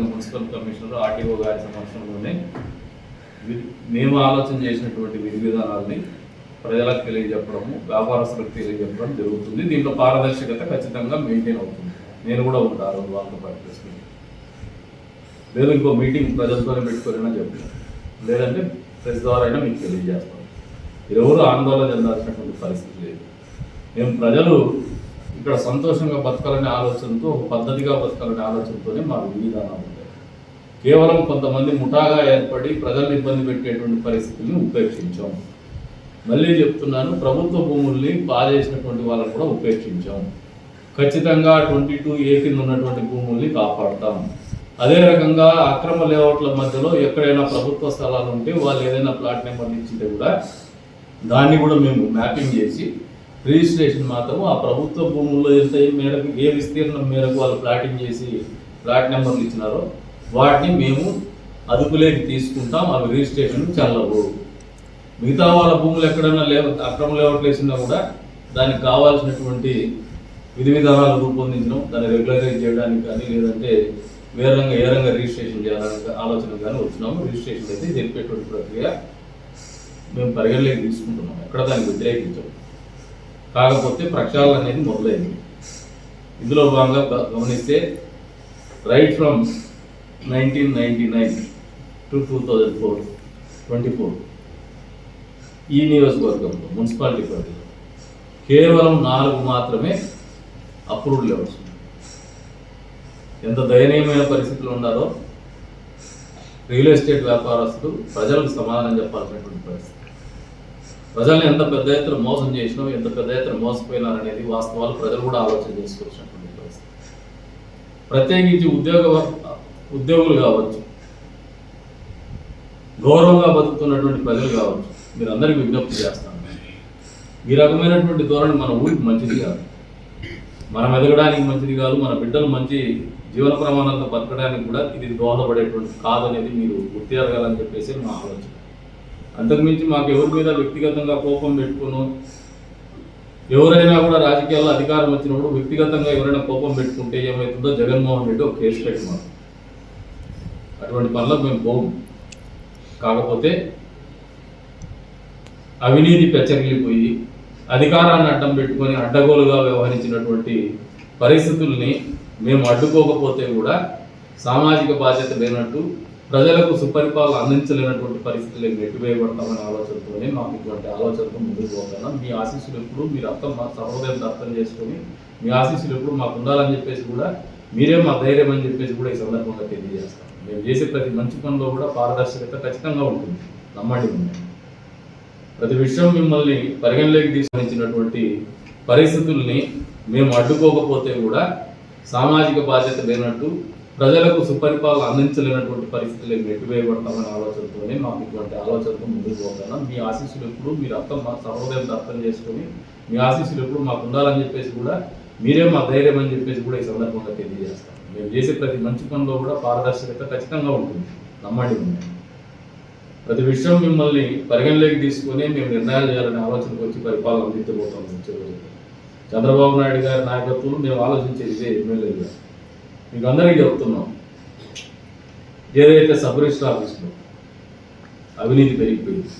అదేవిధంగా municipal commissioner RTO గారి సమక్షంలోనే మేము ఆలోచన చేసినటువంటి విధి విధానాలని ప్రజలకు తెలియజెప్పడము వ్యాపారస్తులకు తెలియజెప్పడం జరుగుతుంది. దీంట్లో పారదర్శకత ఖచ్చితంగా మెయింటైన్ అవుతుంది. నేను కూడా ఉంటాను ఆ వాళ్ళతో పాటు ప్రెస్ లేదు ఇంకో మీటింగ్ ప్రజలతోనే పెట్టుకోరైనా చెప్పాను. లేదంటే ప్రెస్ ద్వారా అయినా మీకు తెలియజేస్తాం ఎవరు ఆందోళన చెందాల్సినటువంటి పరిస్థితి లేదు. మేము ప్రజలు ఇక్కడ సంతోషంగా బతకాలనే ఆలోచనతో ఒక పద్ధతిగా బతకాలనే ఆలోచనతోనే మాకు విధానాలు ఉంటాయి కేవలం కొంతమంది ముఠాగా ఏర్పడి ప్రజల్ని ఇబ్బంది పెట్టేటువంటి పరిస్థితుల్ని ఉపేక్షించాం. మళ్ళీ చెప్తున్నాను ప్రభుత్వ భూముల్ని బాధేసినటువంటి వాళ్ళని కూడా ఉపేక్షించాం. ఖచ్చితంగా ట్వంటీ టూ ఏ కింద ఉన్నటువంటి భూముల్ని కాపాడతాం. అదే రకంగా అక్రమ లేఅవుట్ల మధ్యలో ఎక్కడైనా ప్రభుత్వ స్థలాలు ఉంటే వాళ్ళు ఏదైనా ప్లాట్ నెంబర్ ఇచ్చింటే కూడా దాన్ని కూడా మేము మ్యాపింగ్ చేసి రిజిస్ట్రేషన్ మాత్రం ఆ ప్రభుత్వ భూముల్లో ఎంత మేరకు ఏ విస్తీర్ణం మేరకు వాళ్ళు ప్లాటింగ్ చేసి ప్లాట్ నెంబర్లు ఇచ్చినారో వాటిని మేము అదుపులోకి తీసుకుంటాం అవి రిజిస్ట్రేషన్ చల్లవు. మిగతా వాళ్ళ భూములు ఎక్కడైనా లేవ అక్రమ లేఅవుట్లు వేసినా కూడా దానికి కావాల్సినటువంటి విధి విధానాలు రూపొందించడం దాన్ని రెగ్యులరైజ్ చేయడానికి కానీ లేదంటే వేరే రంగా ఏ రంగా రిజిస్ట్రేషన్ చేయాలని ఆలోచన కానీ వచ్చినాము. రిజిస్ట్రేషన్ అయితే జరిపేటువంటి ప్రక్రియ మేము పరిగణలోకి తీసుకుంటున్నాం. ఎక్కడ దాన్ని వ్యతిరేకించాము. కాకపోతే ప్రక్షాళన అనేది మొదలైంది. ఇందులో భాగంగా గ- గమనిస్తే right from nineteen ninety nine to two thousand four twenty four ఈ నియోజకవర్గంలో మున్సిపాలిటీ పరిధిలో కేవలం నాలుగు మాత్రమే అప్రూవ్డ్ లెవెల్స్ ఎంత దయనీయమైన పరిస్థితులు ఉన్నారో రియల్ ఎస్టేట్ వ్యాపారస్తులు ప్రజలకు సమాధానం చెప్పాల్సినటువంటి పరిస్థితి. ప్రజల్ని ఎంత పెద్ద ఎత్తున మోసం చేసినాం ఎంత పెద్ద ఎత్తున మోసపోయినారనేది వాస్తవాలు ప్రజలు కూడా ఆలోచన చేసుకోవాల్సినటువంటి పరిస్థితి. ప్రత్యేకించి ఉద్యోగ ఉద్యోగులు కావచ్చు గౌరవంగా బతుకుతున్నటువంటి ప్రజలు కావచ్చు మీరు అందరికీ విజ్ఞప్తి చేస్తాను. ఈ రకమైనటువంటి ధోరణి మన ఊరికి మంచిది కాదు. మనం ఎదగడానికి మంచిది కాదు మన బిడ్డలు మంచి జీవన ప్రమాణాలతో బతకడానికి కూడా ఇది దోహదపడేటువంటి కాదనేది మీరు గుర్తిరగాలని చెప్పేసి మా ఆలోచన. అంతకుమించి మాకు ఎవరి మీద వ్యక్తిగతంగా కోపం పెట్టుకును ఎవరైనా కూడా రాజకీయాల్లో అధికారం వచ్చినప్పుడు వ్యక్తిగతంగా ఎవరైనా కోపం పెట్టుకుంటే ఏమవుతుందో జగన్మోహన్ రెడ్డి ఒక కేసు పెట్టినారు అటువంటి పనులకు మేము పోము. కాకపోతే అవినీతి పెచ్చగిలిపోయి అధికారాన్ని అడ్డం పెట్టుకొని అడ్డగోలుగా వ్యవహరించినటువంటి పరిస్థితుల్ని మేము అడ్డుకోకపోతే కూడా సామాజిక బాధ్యత లేనట్టు ప్రజలకు సుపరిపాలన అందించలేనటువంటి పరిస్థితులకు నెట్టివేయబడతామనే ఆలోచనతోనే మాకు ఇటువంటి ఆలోచనతో ముందుకు పోగలం మీ ఆశీస్సులు ఎప్పుడు మీరు అర్థం మా సహోదయం అర్థం చేసుకొని మీ ఆశీస్సులు ఎప్పుడు మాకు ఉండాలని చెప్పేసి కూడా మీరే మా ధైర్యం అని చెప్పేసి కూడా ఈ సందర్భంగా తెలియజేస్తాం మేము చేసే ప్రతి మంచి పనిలో కూడా పారదర్శకత ఖచ్చితంగా ఉంటుంది. నమ్మండి ప్రతి విషయం మిమ్మల్ని పరిగణలోకి తీసుకొచ్చినటువంటి పరిస్థితుల్ని మేము అడ్డుకోకపోతే కూడా సామాజిక బాధ్యత లేనట్టు ప్రజలకు సుపరిపాలన అందించలేనటువంటి పరిస్థితులకు నెట్టివేయబడతామనే ఆలోచనతోనే మాకు ఇటువంటి ఆలోచనతో ముందుకు పోతాను. మీ ఆశీస్సులు ఎప్పుడు మీరు అర్థం మా సహోదయం అర్థం చేసుకొని మీ ఆశీస్సులు ఎప్పుడు మాకు ఉండాలని చెప్పేసి కూడా మీరే మా ధైర్యం అని చెప్పేసి కూడా ఈ సందర్భంగా తెలియజేస్తాం. మేము చేసే ప్రతి మంచి పనిలో కూడా పారదర్శకత ఖచ్చితంగా ఉంటుంది. నమ్మండి ప్రతి విషయం మిమ్మల్ని పరిగణలోకి తీసుకొని మేము నిర్ణయాలు చేయాలనే ఆలోచనకు వచ్చి పరిపాలన అందించబోతాం చంద్రబాబు నాయుడు గారి నాయకత్వం మేము ఆలోచించేది ఇదే ఎమ్మెల్యేగా మీకు అందరికీ చెప్తున్నాం ఏదైతే సబ్ రిజిస్టర్ ఆఫీస్లో అవినీతి పెరిగిపోయింది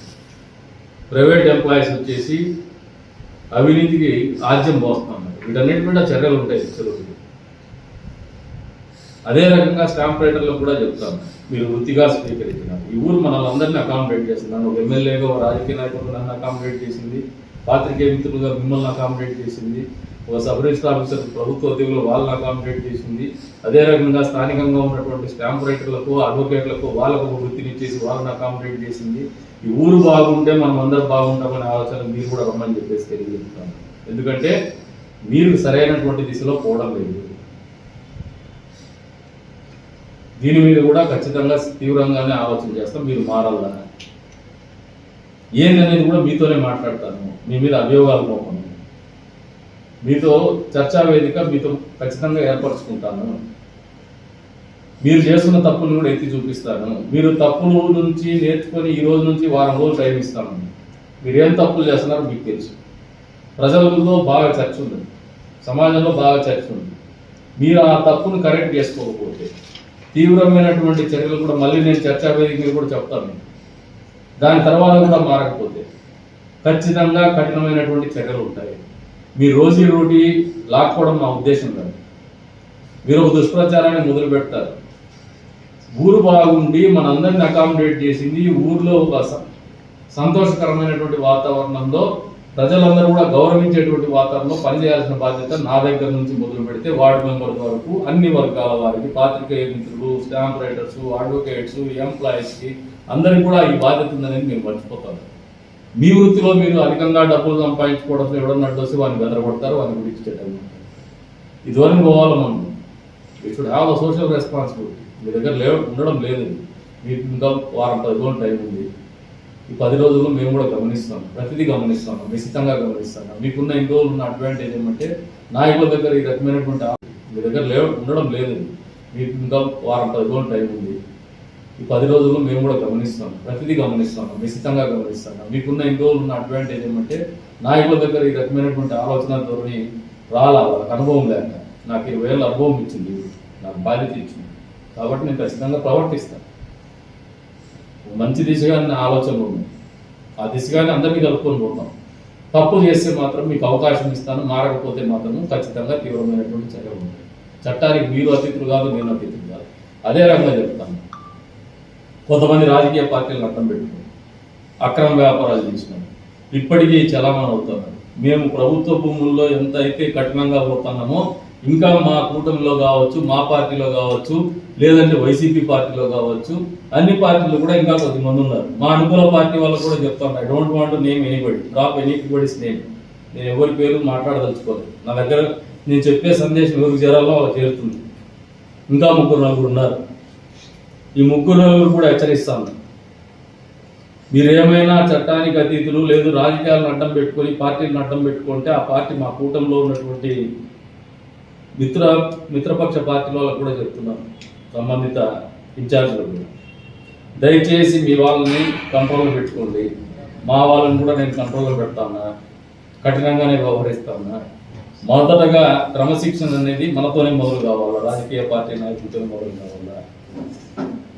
ప్రైవేట్ ఎంప్లాయీస్ వచ్చేసి అవినీతికి ఆజ్యం పోస్తున్నారు. వీటన్నిటి మీద చర్యలు ఉంటాయి చెరువులు అదే రకంగా స్టాంప్ రైటర్లో కూడా చెప్తాను. మీరు వృత్తిగా స్వీకరించినారు. ఈ ఊరు మనల్ని అందరినీ అకామిడేట్ చేస్తున్నాను. ఒక ఎమ్మెల్యేగా ఒక రాజకీయ నాయకులు నన్ను అకామిడేట్ చేసింది. పాత్రికేయ మిత్రులుగా మిమ్మల్ని అకామిడేట్ చేసింది. ఒక సబ్ రిజిస్టర్ ఆఫీసర్ ప్రభుత్వ ఉద్యోగులు వాళ్ళని అకామిడేట్ చేసింది. అదే రకంగా స్థానికంగా ఉన్నటువంటి స్టాంప్ రైటర్లకు అడ్వకేట్లకు వాళ్ళకు ఒక వృత్తిని ఇచ్చేసి వాళ్ళని అకామిడేట్ చేసింది. ఈ ఊరు బాగుంటే మనం అందరం బాగుంటామనే ఆలోచన మీరు కూడా రమ్మని చెప్పేసి తెలియజేస్తాను. ఎందుకంటే మీరు సరైనటువంటి దిశలో పోవడం లేదు. దీని మీద కూడా ఖచ్చితంగా తీవ్రంగానే ఆలోచన చేస్తాం. మీరు మారాలని ఏందనేది కూడా మీతోనే మాట్లాడతాను. మీ మీద అభియోగాలు పోకుండా మీతో చర్చా వేదిక మీతో ఖచ్చితంగా ఏర్పరచుకుంటాను. మీరు చేస్తున్న తప్పులు కూడా ఎత్తి చూపిస్తాను. మీరు తప్పులు నుంచి నేర్చుకొని ఈ రోజు నుంచి వారం రోజులు టైం ఇస్తాను. మీరు ఏం తప్పులు చేస్తున్నారో మీకు తెలుసు. ప్రజలలో బాగా చర్చ ఉంది సమాజంలో బాగా చర్చ ఉంది మీరు ఆ తప్పును కరెక్ట్ చేసుకోకపోతే తీవ్రమైనటువంటి చర్యలు కూడా మళ్ళీ నేను చర్చా వేదిక కూడా చెప్తాను. దాని తర్వాత కూడా మారకపోతే ఖచ్చితంగా కఠినమైనటువంటి చర్యలు ఉంటాయి. మీ రోజీ రోటీ లాక్కోవడం నా ఉద్దేశం కాదు. మీరు ఒక దుష్ప్రచారాన్ని మొదలు పెడతారు. ఊరు బాగుండి మనందరిని అకామిడేట్ చేసింది ఊర్లో ఒక సంతోషకరమైనటువంటి వాతావరణంలో ప్రజలందరూ కూడా గౌరవించేటువంటి వాతావరణంలో పనిచేయాల్సిన బాధ్యత నా దగ్గర నుంచి మొదలు పెడితే వార్డు మెంబర్ వరకు అన్ని వర్గాల వారికి పాత్రికేయ మిత్రులు స్టాంప్ రైటర్స్ అడ్వకేట్స్ ఎంప్లాయీస్కి అందరికీ కూడా ఈ బాధ్యత ఉందనేది మేము మర్చిపోతాను. మీ వృత్తిలో మీరు అధికంగా డబ్బులు సంపాదించుకోవడంలో ఎవడన్నా అడ్డొస్తే వాడిని బెదరగొడతారు వాడిని గురించి చెడ్డలు ఇదివరకు పోవాలి మనం you should have a social responsibility మీ దగ్గర లేవ ఉండడం లేదు. మీకు ఇంకా వారం పది రోజులు టైం ఉంది. ఈ పది రోజుల్లో మేము కూడా గమనిస్తాం. ప్రతిదీ గమనిస్తాం. నిశ్చితంగా గమనిస్తాం. మీకున్న ఇన్ని రోజులు ఉన్న అడ్వాంటేజ్ ఏమంటే నాయకుల దగ్గర ఈ రకమైనటువంటి మీ దగ్గర లేవ ఉండడం లేదు. మీకు ఇంకా వారం పది రోజులు టైం ఉంది. ఈ పది రోజుల్లో మేము కూడా గమనిస్తాం ప్రతిదీ గమనిస్తున్నాం. నిశ్చితంగా గమనిస్తున్నాం. మీకున్న ఇన్ని రోజులు ఉన్న అడ్వాంటేజ్ ఏమంటే నాయకుల దగ్గర ఈ రకమైనటువంటి ఆలోచన ధోరణి రాలా వాళ్ళకి అనుభవం లేక. నాకు ఇరవై ఏళ్ళ అనుభవం ఇచ్చింది. నాకు బాధ్యత ఇచ్చింది. కాబట్టి నేను ఖచ్చితంగా ప్రవర్తిస్తాను. మంచి దిశగా నా ఆలోచనలు ఉన్నాయి. ఆ దిశగానే అందరినీ కలుపుకొని పోతాం. తప్పు చేస్తే మాత్రం మీకు అవకాశం ఇస్తాను. మారకపోతే మాత్రం ఖచ్చితంగా తీవ్రమైనటువంటి చర్యలు ఉంటాయి. చట్టానికి మీరు అతిథులు కాదు నేను అతిథులు కాదు. అదే రకంగా చెప్తాను. కొంతమంది రాజకీయ పార్టీలను అడ్డం పెట్టుకున్నారు. అక్రమ వ్యాపారాలు చేసినారు. ఇప్పటికీ చలామణి అవుతున్నారు. మేము ప్రభుత్వ భూముల్లో ఎంత అయితే కఠినంగా పోతున్నామో ఇంకా మా కూటమిలో కావచ్చు మా పార్టీలో కావచ్చు లేదంటే వైసీపీ పార్టీలో కావచ్చు అన్ని పార్టీలు కూడా ఇంకా కొద్దిమంది ఉన్నారు. మా అనుకూల పార్టీ వాళ్ళు కూడా చెప్తాను I don't want name anybody drop anybody's name నేను ఎవరి పేరు మాట్లాడదలుచుకోలేదు. నా దగ్గర నేను చెప్పే సందేశం ఎవరికి చేరాలో వాళ్ళకి చేరుతుంది. ఇంకా ముగ్గురు నలుగురు ఉన్నారు. ఈ ముగ్గురు కూడా హెచ్చరిస్తాను మీరు ఏమైనా చట్టానికి అతీతులు లేదు రాజకీయాలను అడ్డం పెట్టుకొని పార్టీలను అడ్డం పెట్టుకుంటే ఆ పార్టీ మా కూటమిలో ఉన్నటువంటి మిత్ర మిత్రపక్ష పార్టీల వాళ్ళకు కూడా చెప్తున్నాను సంబంధిత ఇన్ఛార్జ్లు కూడా. దయచేసి మీ వాళ్ళని కంట్రోల్లో పెట్టుకోండి. మా వాళ్ళని కూడా నేను కంట్రోల్లో పెడతాను కఠినంగానే వ్యవహరిస్తాను మొదటగా క్రమశిక్షణ అనేది మనతోనే మొదలు కావాలా? రాజకీయ పార్టీ నాయకులతో మొదలు కావాలా?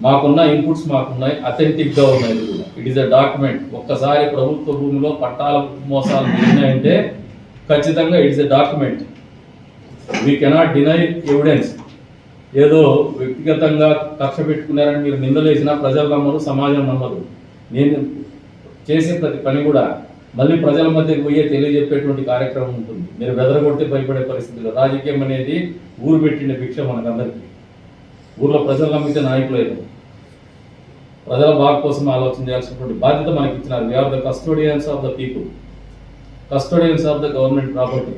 మాకున్న ఇన్పుట్స్ మాకున్నాయి అథెంటిక్గా ఉన్నాయి. కూడా ఇట్ ఈస్ అ డాక్యుమెంట్ ఒక్కసారి ప్రభుత్వ భూమిలో పట్టాల మోసాలు జరిగినాయంటే ఖచ్చితంగా it is a document we cannot deny evidence ఏదో వ్యక్తిగతంగా కక్ష పెట్టుకున్నారని మీరు నిందలేసినా ప్రజలు నమ్మరు సమాజం నమ్మరు నేను చేసే ప్రతి పని కూడా మళ్ళీ ప్రజల మధ్యకి పోయే తెలియజెప్పేటువంటి కార్యక్రమం ఉంటుంది. మీరు బెదరగొట్టి భయపడే పరిస్థితులు. రాజకీయం అనేది ఊరు పెట్టిన భిక్ష మనకందరికీ. ఊర్లో ప్రజలు నమ్మితే నాయకులు ప్రజల బాగు కోసం ఆలోచన చేయాల్సినటువంటి బాధ్యత మనకి ఇచ్చినారు we're the custodians of the people custodians of the government property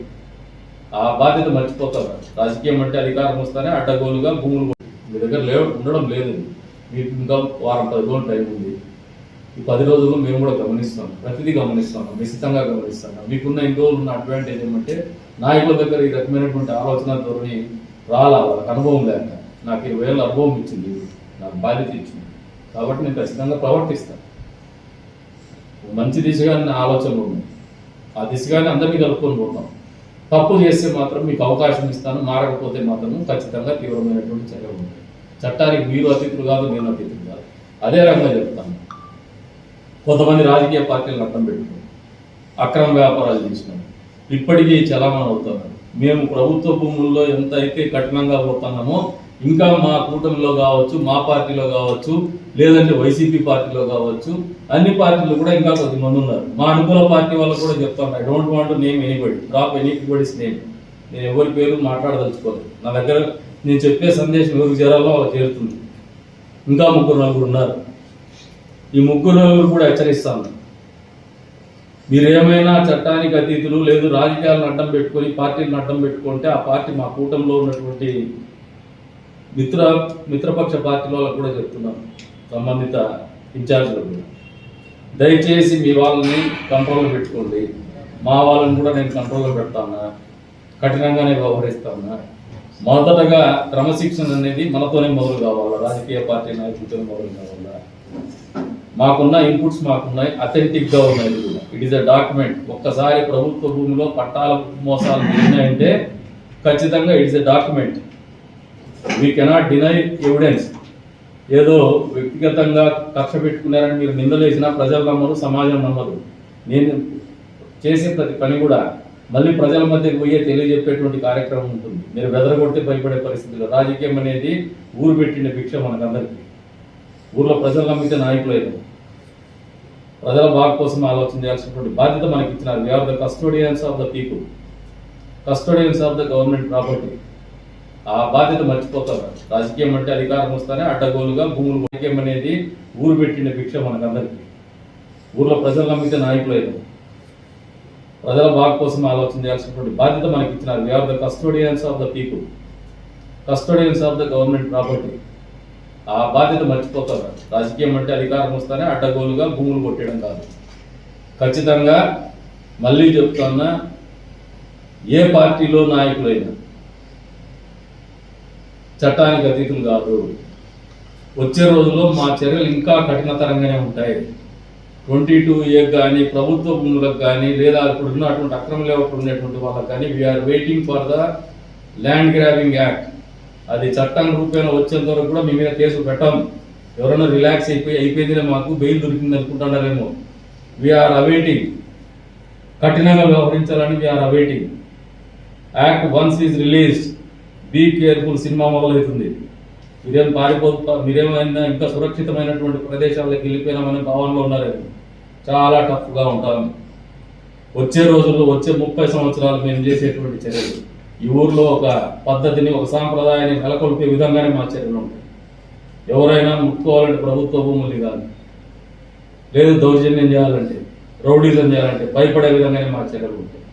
ఆ బాధ్యత మర్చిపోతారు. రాజకీయం అంటే అధికారం వస్తేనే అడ్డగోలుగా భూములు మీ దగ్గర లేవు ఉండడం లేదు. మీకు ఇంకా వారం పది రోజులు టైం ఉంది. ఈ పది రోజులు మేము కూడా గమనిస్తాం. ప్రతిదీ గమనిస్తాం. నిశ్చితంగా గమనిస్తాం. మీకున్న ఇన్ని రోజులు ఉన్న అడ్వాంటేజ్ ఏమంటే నాయకుల దగ్గర ఈ రకమైనటువంటి ఆలోచన ధోరణి రాలా వాళ్ళకి అనుభవం లేక. నాకు ఇరవై ఏళ్ళ అనుభవం ఇచ్చింది. నాకు బాధ్యత ఇచ్చింది. కాబట్టి నేను ఖచ్చితంగా ప్రవర్తిస్తాను. మంచి దిశగా ఆలోచనలు ఉన్నాయి. ఆ దిశగానే అందరినీ కలుపుకొని పోతాం. తప్పు చేస్తే మాత్రం మీకు అవకాశం ఇస్తాను మారకపోతే మాత్రం ఖచ్చితంగా తీవ్రమైనటువంటి చర్యలు ఉంటాయి. చట్టానికి మీరు అతిథులు కాదు నేను అతిథులు కాదు. అదే రకంగా చెప్తాను. కొంతమంది రాజకీయ పార్టీలను అర్థం పెట్టుకుని అక్రమ వ్యాపారాలు చేసినారు. ఇప్పటికీ చలామణి అవుతున్నారు. మేము ప్రభుత్వ భూముల్లో ఎంత అయితే కఠినంగా పోతున్నామో ఇంకా మా కూటమిలో కావచ్చు మా పార్టీలో కావచ్చు లేదంటే వైసీపీ పార్టీలో కావచ్చు అన్ని పార్టీలు కూడా ఇంకా కొద్దిమంది ఉన్నారు. మా అనుకూల పార్టీ వాళ్ళు కూడా చెప్తాను I don't want name anybody drop anybody's name నేను ఎవరి పేరు మాట్లాడదలుచుకోలేదు నా దగ్గర నేను చెప్పే సందేశం ఎవరికి చేరాలో వాళ్ళు చేరుతుంది. ఇంకా ముగ్గురు నలుగురు ఉన్నారు. ఈ ముగ్గురు నలుగురు కూడా హెచ్చరిస్తాను మీరు ఏమైనా చట్టానికి అతీతులు లేదు రాజకీయాలను అడ్డం పెట్టుకొని పార్టీలను అడ్డం పెట్టుకుంటే ఆ పార్టీ మా కూటమిలో ఉన్నటువంటి మిత్ర మిత్రపక్ష పార్టీల వాళ్ళకు కూడా చెప్తున్నాను. సంబంధిత ఇన్ఛార్జ్లు దయచేసి మీ వాళ్ళని కంట్రోల్లో పెట్టుకోండి. మా వాళ్ళని కూడా నేను కంట్రోల్లో పెడతాను? కఠినంగానే వ్యవహరిస్తాను? మొదటగా క్రమశిక్షణ అనేది మనతోనే మొదలు కావాలా? రాజకీయ పార్టీ నాయకులతో మొదలు కావాలా? మాకున్న ఇన్పుట్స్ మాకున్నాయి అథెంటిక్గా ఉన్నాయి కూడా. ఇట్ ఈస్ అ డాక్యుమెంట్ ఒక్కసారి ప్రభుత్వ భూమిలో పట్టాల మోసాలు జరిగినాయంటే ఖచ్చితంగా it is a document we cannot deny evidence ఏదో వ్యక్తిగతంగా కక్ష పెట్టుకున్నారని మీరు నిందలేసినా ప్రజలు నమ్మరు సమాజం నమ్మరు నేను చేసే ప్రతి పని కూడా మళ్ళీ ప్రజల మధ్యకు పోయే తెలియజెప్పేటువంటి కార్యక్రమం ఉంటుంది. మీరు బెదరగొడితే భయపడే పరిస్థితులు రాజకీయం అనేది ఊరు పెట్టిన భిక్ష మనకందరికీ. ఊర్లో ప్రజలు నమ్మితే నాయకులేదు ప్రజల బాగు కోసం ఆలోచన చేయాల్సినటువంటి బాధ్యత మనకి ఇచ్చినారు we're the custodians of the people custodians of the government property ఆ బాధ్యత మర్చిపోతారు రాజకీయం అంటే అధికారం వస్తానే అడ్డగోలుగా భూములు రాజకీయం అనేది ఊరు పెట్టిన భిక్ష మనకందరికీ. ఊర్లో ప్రజలు నమ్మితే నాయకులేదు ప్రజల బాగు కోసం ఆలోచన చేయాల్సినటువంటి బాధ్యత మనకి ఇచ్చినారు we're the custodians of the people custodians of the government property ఆ బాధ్యత మర్చిపోతారు రాజకీయం అంటే అధికారం వస్తానే అడ్డగోలుగా భూములు కొట్టడం కాదు. ఖచ్చితంగా మళ్ళీ చెప్తున్నా ఏ పార్టీలో నాయకులైనా చట్టానికి అతీతులు కాదు. వచ్చే రోజుల్లో మా చర్యలు ఇంకా కఠినతరంగానే ఉంటాయి. ట్వంటీ టూ ఏ కానీ ప్రభుత్వ భూములకు కానీ లేదా ఇప్పుడు ఉన్నటువంటి అక్రమ లేవకుండా ఉన్నటువంటి వాళ్ళకి కానీ we're waiting for the land grabbing act అది చట్టం రూపేణ వచ్చేంత వరకు కూడా మీ మీద కేసు పెట్టాం. ఎవరైనా రిలాక్స్ అయిపోయి అయిపోయిందిలే మాకు బెయిల్ దొరికింది అనుకుంటున్నారేమో వీఆర్ అవైటింగ్ కఠినంగా వ్యవహరించాలని we're awaiting act once is released be careful cinema మొదలవుతుంది. మీరేం పారిపో మీరేమైనా ఇంకా సురక్షితమైనటువంటి ప్రదేశాలకు వెళ్ళిపోయినామనే భావనలో ఉన్నారే చాలా టఫ్గా ఉంటాము. వచ్చే రోజుల్లో వచ్చే ముప్పై సంవత్సరాలు మేము చేసేటువంటి చర్యలు. ఈ ఊర్లో ఒక పద్ధతిని ఒక సాంప్రదాయాన్ని నెలకొల్పే విధంగానే మా చర్యలు ఉంటాయి. ఎవరైనా ముట్టుకోవాలంటే ప్రభుత్వ భూములు కాదు. లేదు దౌర్జన్యం చేయాలంటే రౌడీజం చేయాలంటే భయపడే విధంగానే మా చర్యలు ఉంటాయి.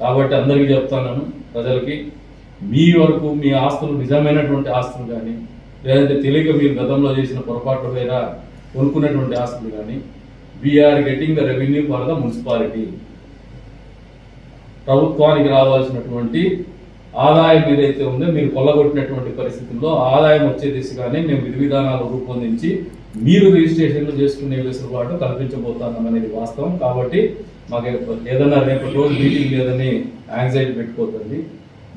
కాబట్టి అందరికీ చెప్తాను ప్రజలకి మీ వరకు మీ ఆస్తులు నిజమైనటువంటి ఆస్తులు కానీ లేదంటే తెలియక మీరు గతంలో చేసిన పొరపాట్ల మీద కొనుక్కున్నటువంటి ఆస్తులు కానీ we're getting the revenue for the municipality ప్రభుత్వానికి రావాల్సినటువంటి ఆదాయం ఏదైతే ఉందో మీరు కొల్లగొట్టినటువంటి పరిస్థితుల్లో ఆదాయం వచ్చే దిశగానే మేము విధి విధానాలు రూపొందించి మీరు రిజిస్ట్రేషన్లు చేసుకునే వెసులుబాటు కల్పించబోతున్నాం అనేది వాస్తవం. కాబట్టి మాకు ఏదైనా రేపు రోజు మీటింగ్ లేదని యాంగ్జైటీ పెట్టుకోతుంది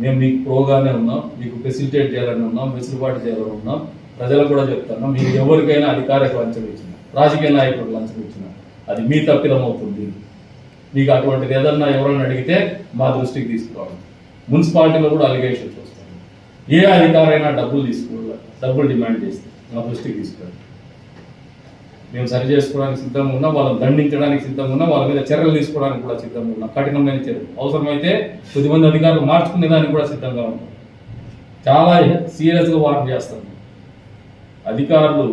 మేము మీకు ప్రోగానే ఉన్నాం మీకు ఫెసిలిటేట్ చేయాలని ఉన్నాం వెసులుబాటు చేయాలని ఉన్నాం. ప్రజలకు కూడా చెప్తున్నాం మీరు ఎవరికైనా అధికారికి లంచం ఇచ్చిన రాజకీయ నాయకులకు లంచం ఇచ్చిన అది మీ తప్పిదం అవుతుంది మీకు అటువంటిది ఏదన్నా ఎవరైనా అడిగితే మా దృష్టికి తీసుకురావాలి. మున్సిపాలిటీలో కూడా అలిగేషన్స్ వస్తాయి. ఏ అధికారైనా డబ్బులు తీసుకోవాలి డబ్బులు డిమాండ్ చేస్తే మా దృష్టికి తీసుకురండి. మేము సరి చేసుకోవడానికి సిద్ధంగా ఉన్నాం వాళ్ళని దండించడానికి సిద్ధంగా ఉన్నాం వాళ్ళ మీద చర్యలు తీసుకోవడానికి కూడా సిద్ధంగా ఉన్నాం. కఠినమైన చర్యలు. అవసరమైతే కొద్దిమంది అధికారులు మార్చుకునే దానికి కూడా సిద్ధంగా ఉన్నాం చాలా సీరియస్గా వార్న్ చేస్తాం. అధికారులు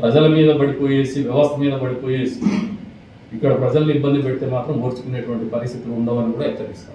ప్రజల మీద పడిపోయేసి వ్యవస్థ మీద పడిపోయేసి ఇక్కడ ప్రజల్ని ఇబ్బంది పెడితే మాత్రం ఓర్చుకునేటువంటి పరిస్థితులు ఉండవని కూడా హెచ్చరిస్తాం.